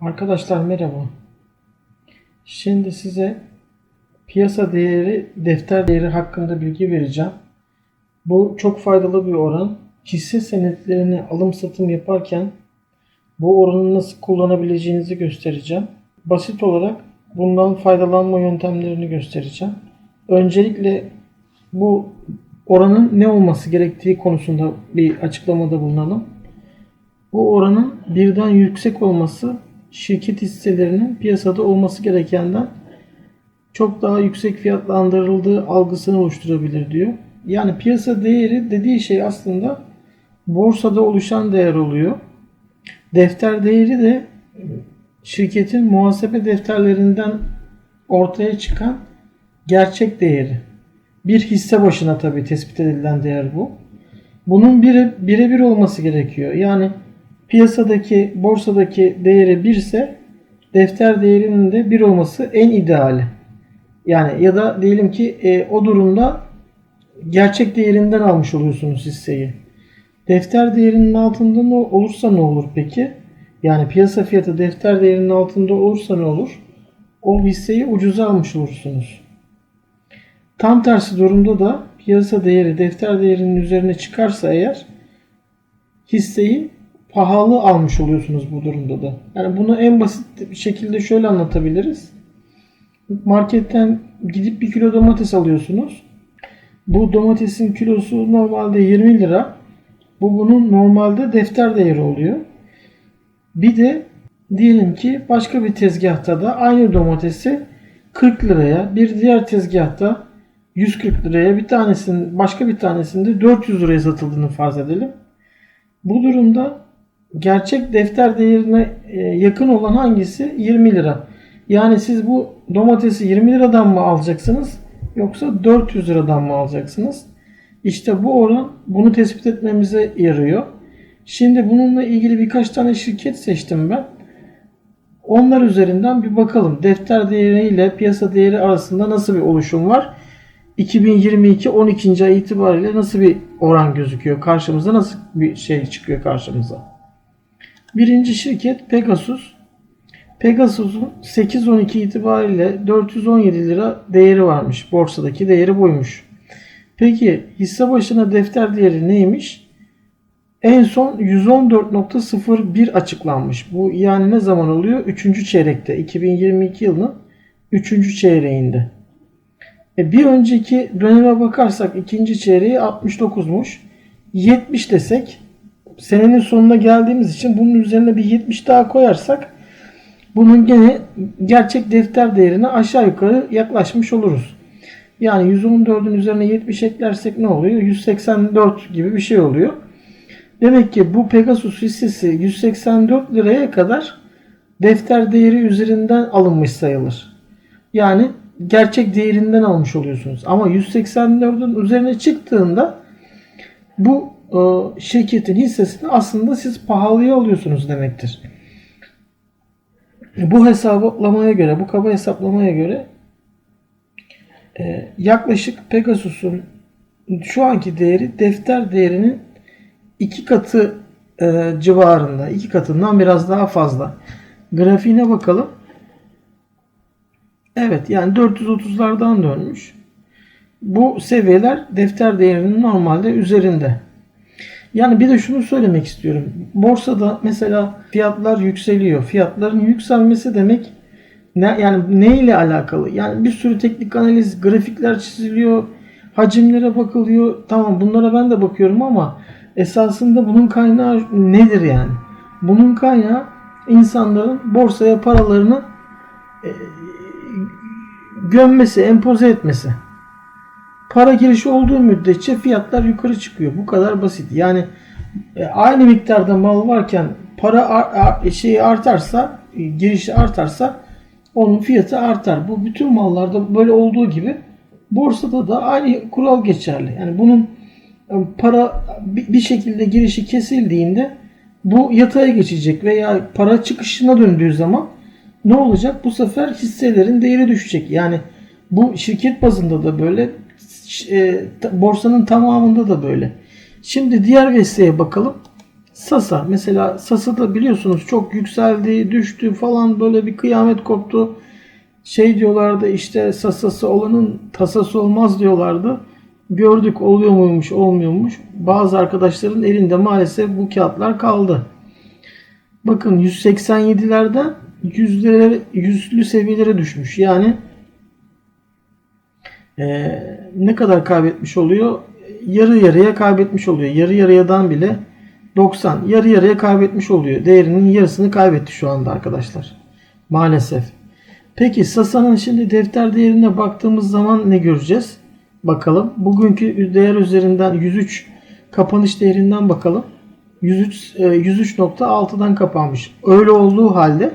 Arkadaşlar merhaba. Şimdi size piyasa değeri, defter değeri hakkında bilgi vereceğim. Bu çok faydalı bir oran. Hisse senetlerini alım satım yaparken bu oranı nasıl kullanabileceğinizi göstereceğim. Basit olarak bundan faydalanma yöntemlerini göstereceğim. Öncelikle bu oranın ne olması gerektiği konusunda bir açıklamada bulunalım. Bu oranın birden yüksek olması şirket hisselerinin piyasada olması gerekenden çok daha yüksek fiyatlandırıldığı algısını oluşturabilir diyor. Yani piyasa değeri dediği şey aslında borsada oluşan değer oluyor. Defter değeri de şirketin muhasebe defterlerinden ortaya çıkan gerçek değeri. Bir hisse başına tabii tespit edilen değer bu. Bunun bire, birebir olması gerekiyor. Yani piyasadaki, borsadaki değeri 1 ise defter değerinin de 1 olması en ideali. Yani ya da diyelim ki e, o durumda gerçek değerinden almış oluyorsunuz hisseyi. Defter değerinin altında ne olursa ne olur peki? Yani piyasa fiyatı defter değerinin altında olursa ne olur? O hisseyi ucuza almış olursunuz. Tam tersi durumda da piyasa değeri defter değerinin üzerine çıkarsa eğer hisseyi pahalı almış oluyorsunuz bu durumda da. Yani bunu en basit bir şekilde şöyle anlatabiliriz. Marketten gidip bir kilo domates alıyorsunuz. Bu domatesin kilosu normalde 20 lira. Bu bunun normalde defter değeri oluyor. Bir de diyelim ki başka bir tezgahta da aynı domatesi 40 liraya, bir diğer tezgahta 140 liraya, bir tanesinin başka bir tanesinde 400 liraya satıldığını farz edelim. Bu durumda gerçek defter değerine e, yakın olan hangisi? 20 lira. Yani siz bu domatesi 20 liradan mı alacaksınız yoksa 400 liradan mı alacaksınız? İşte bu oran bunu tespit etmemize yarıyor. Şimdi bununla ilgili birkaç tane şirket seçtim ben. Onlar üzerinden bir bakalım. Defter değeri ile piyasa değeri arasında nasıl bir oluşum var? 2022 12. ay itibariyle nasıl bir oran gözüküyor karşımıza? Nasıl bir şey çıkıyor karşımıza? Birinci şirket Pegasus. Pegasus'un 8-12 itibariyle 417 lira değeri varmış. Borsadaki değeri buymuş. Peki hisse başına defter değeri neymiş? En son 114.01 açıklanmış. Bu yani ne zaman oluyor? 3. çeyrekte. 2022 yılının 3. çeyreğinde. E bir önceki döneme bakarsak ikinci çeyreği 69'muş. 70 desek senenin sonuna geldiğimiz için bunun üzerine bir 70 daha koyarsak bunun gene gerçek defter değerine aşağı yukarı yaklaşmış oluruz. Yani 114'ün üzerine 70 eklersek ne oluyor? 184 gibi bir şey oluyor. Demek ki bu Pegasus hissesi 184 liraya kadar defter değeri üzerinden alınmış sayılır. Yani gerçek değerinden almış oluyorsunuz. Ama 184'ün üzerine çıktığında bu e, şirketin hissesini aslında siz pahalıya alıyorsunuz demektir. Bu hesaplamaya göre, bu kaba hesaplamaya göre e, yaklaşık Pegasus'un şu anki değeri defter değerinin iki katı e, civarında, iki katından biraz daha fazla. Grafiğine bakalım. Evet yani 430'lardan dönmüş. Bu seviyeler defter değerinin normalde üzerinde. Yani bir de şunu söylemek istiyorum. Borsada mesela fiyatlar yükseliyor. Fiyatların yükselmesi demek ne, yani ne ile alakalı? Yani bir sürü teknik analiz, grafikler çiziliyor, hacimlere bakılıyor. Tamam bunlara ben de bakıyorum ama esasında bunun kaynağı nedir yani? Bunun kaynağı insanların borsaya paralarını e, gömmesi, empoze etmesi. Para girişi olduğu müddetçe fiyatlar yukarı çıkıyor. Bu kadar basit. Yani e, aynı miktarda mal varken para ar, ar, şeyi artarsa, e, girişi artarsa onun fiyatı artar. Bu bütün mallarda böyle olduğu gibi borsada da aynı kural geçerli. Yani bunun e, para bir şekilde girişi kesildiğinde bu yataya geçecek veya para çıkışına döndüğü zaman ne olacak? Bu sefer hisselerin değeri düşecek. Yani bu şirket bazında da böyle, e, borsanın tamamında da böyle. Şimdi diğer vesiye bakalım. Sasa mesela Sasa da biliyorsunuz çok yükseldi, düştü falan böyle bir kıyamet koptu. Şey diyorlardı işte Sasası olanın tasası olmaz diyorlardı. Gördük oluyor muymuş olmuyormuş. Bazı arkadaşların elinde maalesef bu kağıtlar kaldı. Bakın 187'lerden yüzlere, yüzlü seviyelere düşmüş. Yani eee, ne kadar kaybetmiş oluyor? Yarı yarıya kaybetmiş oluyor. Yarı yarıyadan bile 90. Yarı yarıya kaybetmiş oluyor. Değerinin yarısını kaybetti şu anda arkadaşlar. Maalesef. Peki Sasa'nın şimdi defter değerine baktığımız zaman ne göreceğiz? Bakalım. Bugünkü değer üzerinden 103 kapanış değerinden bakalım. 103 e, 103.6'dan kapanmış. Öyle olduğu halde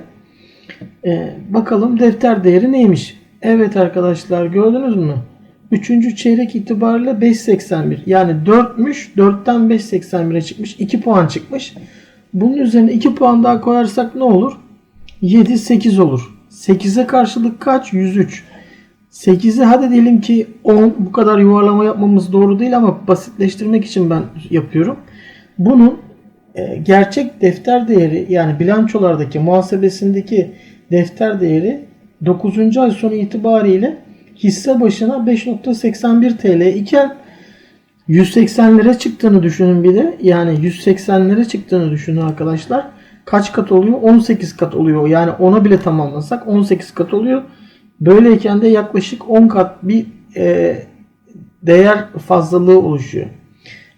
e, bakalım defter değeri neymiş? Evet arkadaşlar gördünüz mü? Üçüncü çeyrek itibariyle 5.81. Yani 4'müş. 4'ten 5.81'e çıkmış. 2 puan çıkmış. Bunun üzerine 2 puan daha koyarsak ne olur? 7 8 olur. 8'e karşılık kaç? 103. 8'i hadi diyelim ki 10 bu kadar yuvarlama yapmamız doğru değil ama basitleştirmek için ben yapıyorum. Bunun e, gerçek defter değeri yani bilançolardaki muhasebesindeki defter değeri 9. ay sonu itibariyle hisse başına 5.81 TL iken 180'lere çıktığını düşünün bir de. Yani 180'lere çıktığını düşünün arkadaşlar. Kaç kat oluyor? 18 kat oluyor. Yani ona bile tamamlasak 18 kat oluyor. Böyleyken de yaklaşık 10 kat bir e, değer fazlalığı oluşuyor.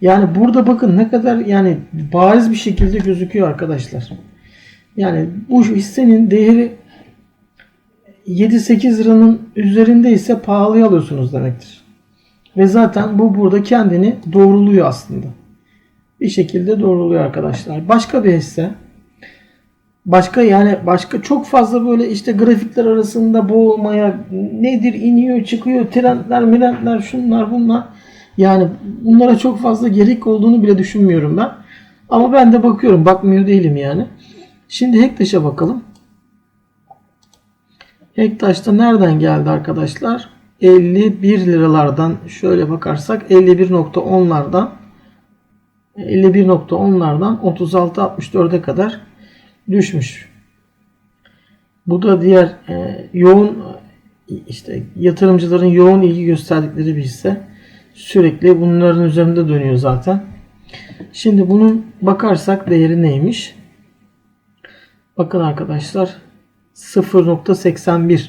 Yani burada bakın ne kadar yani bariz bir şekilde gözüküyor arkadaşlar. Yani bu hissenin değeri 7-8 liranın üzerinde ise pahalıya alıyorsunuz demektir. Ve zaten bu burada kendini doğruluyor aslında. Bir şekilde doğruluyor arkadaşlar. Başka bir hisse. Başka yani başka çok fazla böyle işte grafikler arasında boğulmaya nedir iniyor çıkıyor trendler mirendler şunlar bunlar. Yani bunlara çok fazla gerek olduğunu bile düşünmüyorum ben. Ama ben de bakıyorum. Bakmıyor değilim yani. Şimdi Hektaş'a bakalım. Hektaş'ta nereden geldi arkadaşlar? 51 liralardan şöyle bakarsak 51.10'lardan 51.10'lardan 36.64'e kadar düşmüş. Bu da diğer e, yoğun işte yatırımcıların yoğun ilgi gösterdikleri bir hisse. Sürekli bunların üzerinde dönüyor zaten. Şimdi bunun bakarsak değeri neymiş? Bakın arkadaşlar 0.81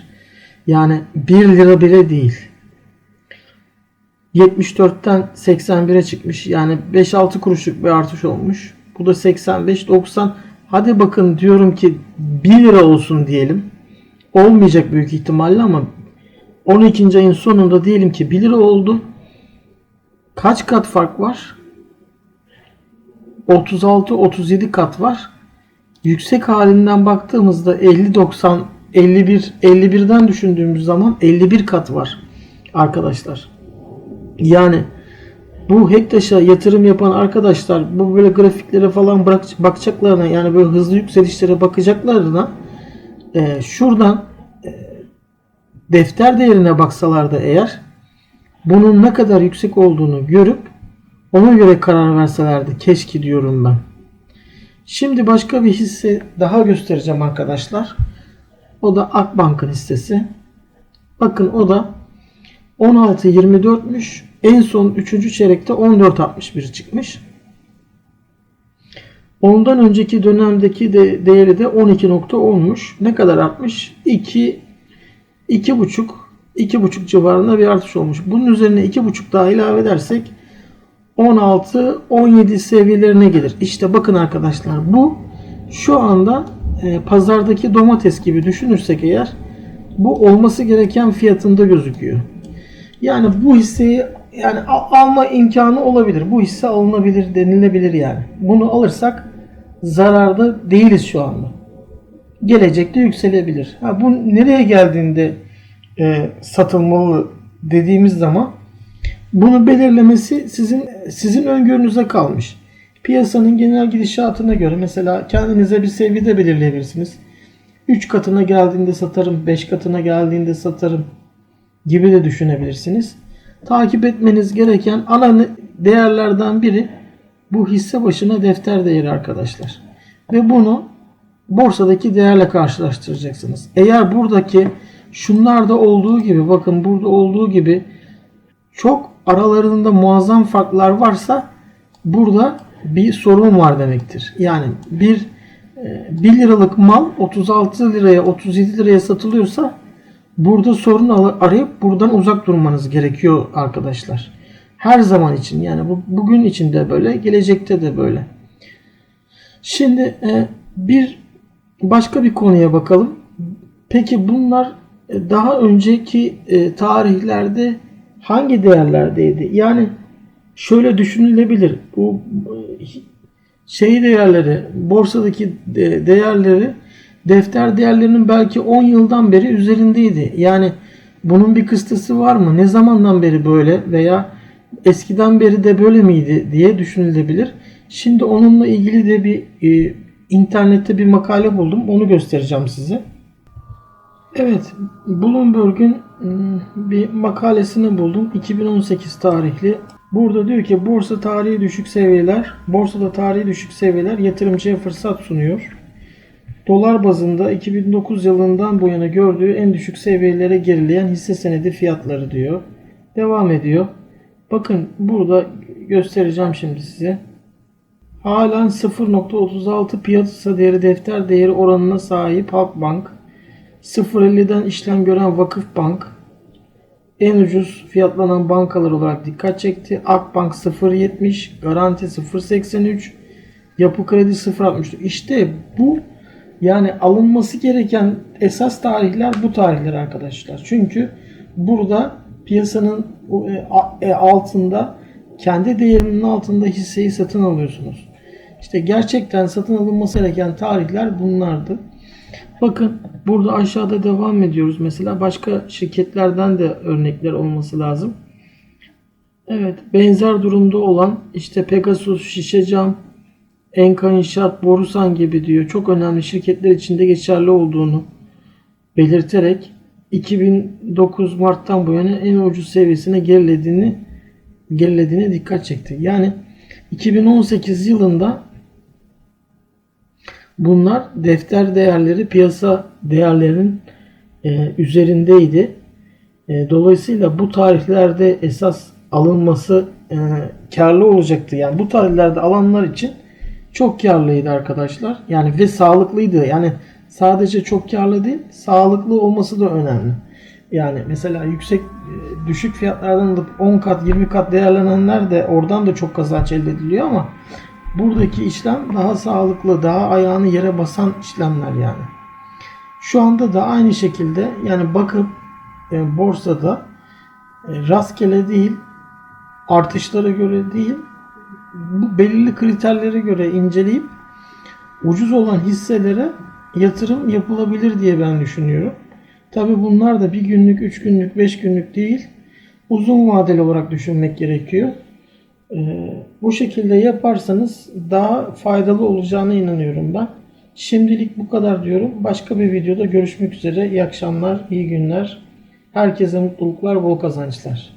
yani 1 lira bile değil. 74'ten 81'e çıkmış. Yani 5-6 kuruşluk bir artış olmuş. Bu da 85-90. Hadi bakın diyorum ki 1 lira olsun diyelim. Olmayacak büyük ihtimalle ama 12. ayın sonunda diyelim ki 1 lira oldu. Kaç kat fark var? 36-37 kat var. Yüksek halinden baktığımızda 50-90 51 51'den düşündüğümüz zaman 51 kat var arkadaşlar. Yani bu Hektaş'a yatırım yapan arkadaşlar bu böyle grafiklere falan bırak, bakacaklarına yani böyle hızlı yükselişlere bakacaklarına e, şuradan e, defter değerine baksalardı eğer bunun ne kadar yüksek olduğunu görüp ona göre karar verselerdi keşke diyorum ben. Şimdi başka bir hisse daha göstereceğim arkadaşlar. O da Akbank'ın hissesi. Bakın o da 16.24'müş. En son 3. çeyrekte 14.61 çıkmış. Ondan önceki dönemdeki de değeri de 12.10'muş. Ne kadar artmış? 2 2.5 2.5 civarında bir artış olmuş. Bunun üzerine 2.5 daha ilave edersek 16 17 seviyelerine gelir. İşte bakın arkadaşlar bu şu anda e, pazardaki domates gibi düşünürsek eğer bu olması gereken fiyatında gözüküyor. Yani bu hisseyi yani alma imkanı olabilir. Bu hisse alınabilir denilebilir yani. Bunu alırsak zararda değiliz şu anda. Gelecekte yükselebilir. Ha, bu nereye geldiğinde e, satılmalı dediğimiz zaman bunu belirlemesi sizin sizin öngörünüze kalmış. Piyasanın genel gidişatına göre mesela kendinize bir seviyede belirleyebilirsiniz. 3 katına geldiğinde satarım, 5 katına geldiğinde satarım gibi de düşünebilirsiniz. Takip etmeniz gereken ana değerlerden biri Bu hisse başına defter değeri arkadaşlar. Ve bunu borsadaki değerle karşılaştıracaksınız. Eğer buradaki şunlarda olduğu gibi bakın burada olduğu gibi çok aralarında muazzam farklar varsa burada bir sorun var demektir. Yani bir e, 1 liralık mal 36 liraya 37 liraya satılıyorsa burada sorun arayıp buradan uzak durmanız gerekiyor arkadaşlar. Her zaman için yani bu, bugün için de böyle gelecekte de böyle. Şimdi e, bir başka bir konuya bakalım. Peki bunlar e, daha önceki e, tarihlerde hangi değerlerdeydi? Yani şöyle düşünülebilir. Bu şey değerleri, borsadaki de- değerleri defter değerlerinin belki 10 yıldan beri üzerindeydi. Yani bunun bir kıstası var mı? Ne zamandan beri böyle veya eskiden beri de böyle miydi diye düşünülebilir. Şimdi onunla ilgili de bir e, internette bir makale buldum. Onu göstereceğim size. Evet, Bloomberg'un bir makalesini buldum. 2018 tarihli. Burada diyor ki borsa tarihi düşük seviyeler, borsada tarihi düşük seviyeler yatırımcıya fırsat sunuyor. Dolar bazında 2009 yılından bu yana gördüğü en düşük seviyelere gerileyen hisse senedi fiyatları diyor. Devam ediyor. Bakın burada göstereceğim şimdi size. Halen 0.36 piyasa değeri defter değeri oranına sahip Halkbank. 0.50'den işlem gören Vakıfbank en ucuz fiyatlanan bankalar olarak dikkat çekti. Akbank 0.70, Garanti 0.83, Yapı Kredi 0.60. İşte bu yani alınması gereken esas tarihler bu tarihler arkadaşlar. Çünkü burada piyasanın e, e, altında kendi değerinin altında hisseyi satın alıyorsunuz. İşte gerçekten satın alınması gereken tarihler bunlardı. Bakın burada aşağıda devam ediyoruz. Mesela başka şirketlerden de örnekler olması lazım. Evet benzer durumda olan işte Pegasus, Şişecam, Enka İnşaat, Borusan gibi diyor. Çok önemli şirketler içinde geçerli olduğunu belirterek 2009 Mart'tan bu yana en ucuz seviyesine gerilediğini gerilediğine dikkat çekti. Yani 2018 yılında bunlar defter değerleri piyasa değerlerinin e, üzerindeydi. E, dolayısıyla bu tarihlerde esas alınması e, karlı olacaktı. Yani bu tarihlerde alanlar için çok karlıydı arkadaşlar. Yani ve sağlıklıydı. Yani sadece çok karlı değil, sağlıklı olması da önemli. Yani mesela yüksek e, düşük fiyatlardan alıp 10 kat 20 kat değerlenenler de oradan da çok kazanç elde ediliyor ama buradaki işlem daha sağlıklı, daha ayağını yere basan işlemler yani. Şu anda da aynı şekilde yani bakıp e, borsada e, rastgele değil artışlara göre değil bu belirli kriterlere göre inceleyip ucuz olan hisselere yatırım yapılabilir diye ben düşünüyorum. Tabi bunlar da bir günlük, üç günlük, beş günlük değil. Uzun vadeli olarak düşünmek gerekiyor. Ee, bu şekilde yaparsanız daha faydalı olacağına inanıyorum ben. Şimdilik bu kadar diyorum. Başka bir videoda görüşmek üzere. İyi akşamlar, iyi günler. Herkese mutluluklar, bol kazançlar.